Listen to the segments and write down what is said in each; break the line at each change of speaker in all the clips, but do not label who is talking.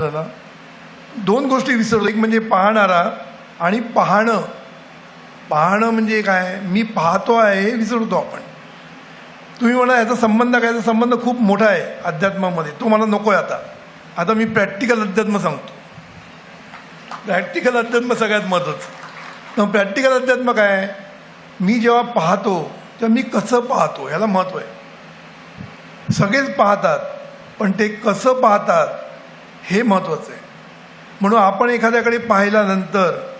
झाला दोन गोष्टी विसरलो. एक म्हणजे पाहणारा आणि पाहणं. पाहणं म्हणजे काय? मी पाहतो आहे हे विसरतो आपण. तुम्ही म्हणा याचा संबंध काय? याचा संबंध खूप मोठा आहे अध्यात्मामध्ये. तो मला नको आहे आता. आता मी प्रॅक्टिकल अध्यात्म सांगतो. प्रॅक्टिकल अध्यात्म सगळ्यात महत्त्वाचं. मग प्रॅक्टिकल अध्यात्म काय? मी जेव्हा पाहतो तेव्हा मी कसं पाहतो? ह्याला महत्त्व आहे. सगळेच पाहतात पण ते कसं पाहतात? हे महत्त्वाचं आहे. म्हणून आपण एखाद्याकडे पाहिल्यानंतर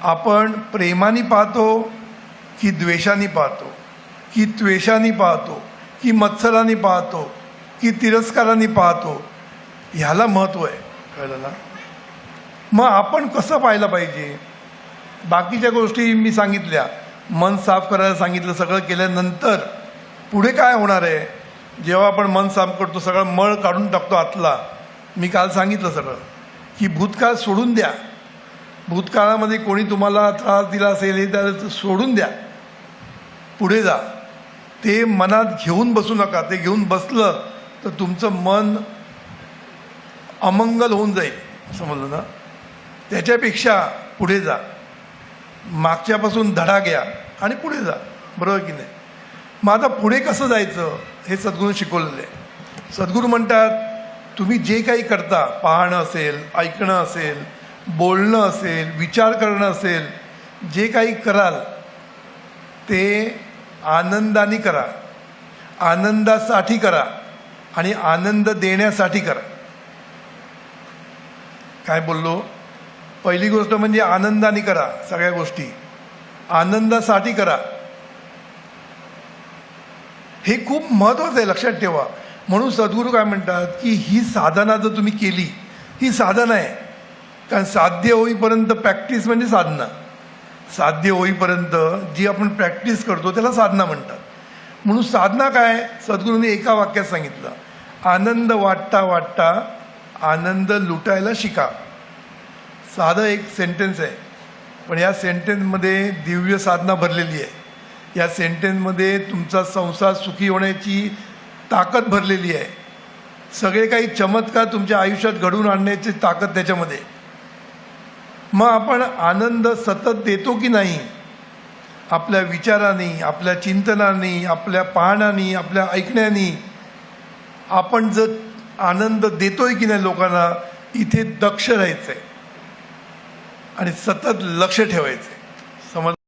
आपण प्रेमाने पाहतो की द्वेषाने पाहतो की त्वेषाने पाहतो की मत्सराने पाहतो की तिरस्काराने पाहतो ह्याला महत्त्व आहे. कळलं ना? मग आपण कसं पाहायला पाहिजे? बाकीच्या गोष्टी मी सांगितल्या. मन साफ करायला सांगितलं सगळं केल्यानंतर पुढे काय होणार आहे? जेव्हा आपण मन साफ करतो सगळं मळ काढून टाकतो आतला. मी काल सांगितलं सगळं की भूतकाळ सोडून द्या. भूतकाळामध्ये कोणी तुम्हाला त्रास दिला असेल हे त्या सोडून द्या. पुढे जा. ते मनात घेऊन बसू नका. ते घेऊन बसलं तर तुमचं मन अमंगल होऊन जाईल. समजलं ना? त्याच्यापेक्षा पुढे जा. मागच्यापासून धडा घ्या आणि पुढे जा. बरोबर की नाही? मग आता पुढे कसं जायचं हे सद्गुरू शिकवलेलं. आहे सद्गुरू म्हणतात तुम्ही जे काही करता पाहणं असेल ऐकणं असेल बोलणं असेल विचार करणं असेल जे काही कराल ते आनंदाने करा. आनंदासाठी करा आणि आनंद देण्यासाठी करा. काय बोललो? पहिली गोष्ट म्हणजे आनंदाने करा सगळ्या गोष्टी. आनंदासाठी करा. हे खूप महत्त्वाचं आहे लक्षात ठेवा. म्हणून सद्गुरू काय म्हणतात की ही साधना जर तुम्ही केली ही साधना आहे. कारण साध्य होईपर्यंत प्रॅक्टिस म्हणजे साधना. साध्य होईपर्यंत जी आपण प्रॅक्टिस करतो त्याला साधना म्हणतात. म्हणून साधना काय? सद्गुरूंनी एका वाक्यात सांगितलं आनंद वाटता वाटता आनंद लुटायला शिका. साधं एक सेंटेन्स आहे. पण या सेंटेन्समध्ये दिव्य साधना भरलेली आहे. या सेंटेन्समध्ये तुमचा संसार सुखी होण्याची ताकद भरलेली आहे. सगळे काही चमत्कार तुमच्या आयुष्यात घडवून आणण्याची ताकद त्याच्यामध्ये. मग आपण आनंद सतत देतो की नाही? आपल्या विचाराने आपल्या चिंतनाने आपल्या पाहण्याने आपल्या ऐकण्याने आपण जर आनंद देतोय की नाही लोकांना इथे दक्ष राहायचं आहे आणि सतत लक्ष ठेवायचं आहे समज